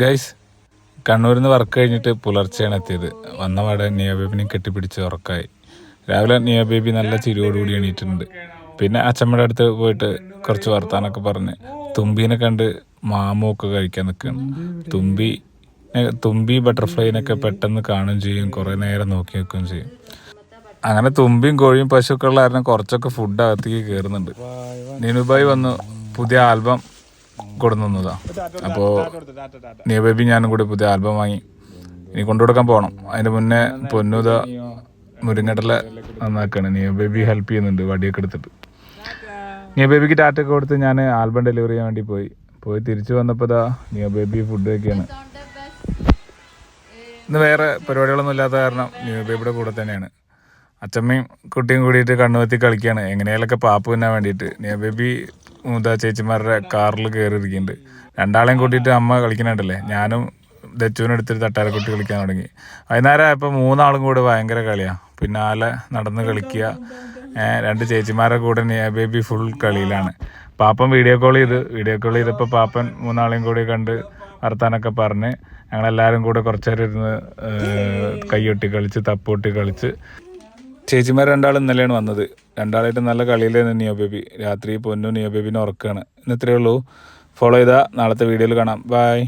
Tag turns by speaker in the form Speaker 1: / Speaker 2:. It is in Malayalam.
Speaker 1: ഗൈസ് കണ്ണൂരിൽ നിന്ന് വർക്ക് കഴിഞ്ഞിട്ട് പുലർച്ചെയാണ് എത്തിയത്. വന്ന പാടെ നിയ ബേബിനെ കെട്ടിപ്പിടിച്ച് ഉറക്കായി. രാവിലെ നിയ ബേബി നല്ല ചിരിയോടുകൂടി എണീറ്റിട്ടുണ്ട്. പിന്നെ അച്ഛമ്മയുടെ അടുത്ത് പോയിട്ട് കുറച്ച് വർത്താനൊക്കെ പറഞ്ഞ് തുമ്പീനെ കണ്ട് മാമൊക്കെ കഴിക്കാൻ നിൽക്കുകയാണ് തുമ്പി തുമ്പി ബട്ടർഫ്ലൈനൊക്കെ പെട്ടെന്ന് കാണുകയും ചെയ്യും കുറേ നേരം നോക്കി നിൽക്കുകയും ചെയ്യും. അങ്ങനെ തുമ്പിയും കോഴിയും പശുക്കളിലായിരുന്നു കുറച്ചൊക്കെ ഫുഡ് അകത്തേക്ക് കയറുന്നുണ്ട് നിനുബായി വന്നു പുതിയ ആൽബം കൊടുന്നതാ. അപ്പോൾ നിയ ബേബി ഞാനും കൂടി പുതിയ ആൽബം വാങ്ങി. ഇനി കൊണ്ടുകൊടുക്കാൻ പോകണം അതിന് മുന്നേ പൊന്നുത മുരിങ്ങട്ടല നന്നാക്കാണ്. നിയ ബേബി ഹെൽപ്പ് ചെയ്യുന്നുണ്ട് വടിയൊക്കെ എടുത്തിട്ട്. നിയ ബേബിക്ക് ടാറ്റൊക്കെ കൊടുത്ത് ഞാൻ ആൽബം ഡെലിവറി ചെയ്യാൻ വേണ്ടി പോയി. പോയി തിരിച്ചു വന്നപ്പോൾ ഇതാ നിയ ബേബി ഫുഡ് ഒക്കെയാണ് ഇന്ന് വേറെ പരിപാടികളൊന്നും ഇല്ലാത്ത കാരണം നിയ ബേബിയുടെ കൂടെ തന്നെയാണ്. അച്ചമ്മയും കുട്ടിയും കൂടിയിട്ട് കണ്ണുവത്തി കളിക്കുകയാണ് എങ്ങനെയാലൊക്കെ പാപ്പ് തിന്നാൻ വേണ്ടിയിട്ട്. നിയ ബേബി മൂതാ ചേച്ചിമാരുടെ കാറിൽ കയറിയിരിക്കുന്നുണ്ട്. രണ്ടാളെയും കൂട്ടിയിട്ട് അമ്മ കളിക്കുന്നുണ്ടല്ലേ? ഞാനും ദച്ചുവിനും എടുത്തിട്ട് തട്ടാരക്കുട്ടി കളിക്കാൻ തുടങ്ങി. വൈകുന്നേരം ആയപ്പോൾ മൂന്നാളും കൂടെ ഭയങ്കര കളിയാണ് പിന്നാലെ നടന്ന് കളിക്കുക. രണ്ട് ചേച്ചിമാരുടെ കൂടെ നിയ ബേബി ഫുൾ കളിയിലാണ്. പാപ്പൻ വീഡിയോ കോൾ ചെയ്ത് വീഡിയോ കോൾ ചെയ്തപ്പോൾ പാപ്പൻ മൂന്നാളെയും കൂടി കണ്ട് വർത്താനൊക്കെ പറഞ്ഞ് ഞങ്ങളെല്ലാവരും കൂടെ കുറച്ചു നേരം ഇരുന്ന് കൈയൊട്ടി കളിച്ച് തപ്പൊട്ടി കളിച്ച്. ചേച്ചിമാർ രണ്ടാളും ഇന്നലെയാണ് വന്നത്. രണ്ടാളായിട്ട് നല്ല കളിയിലായിരുന്നു നിയോ ബേബി. രാത്രി പൊന്നു നിയോ ബേബിനെ ഉറക്കാണ്. ഇന്ന് ഇത്രയേ ഉള്ളൂ. ഫോളോ ചെയ്താൽ നാളത്തെ വീഡിയോയിൽ കാണാം. ബൈ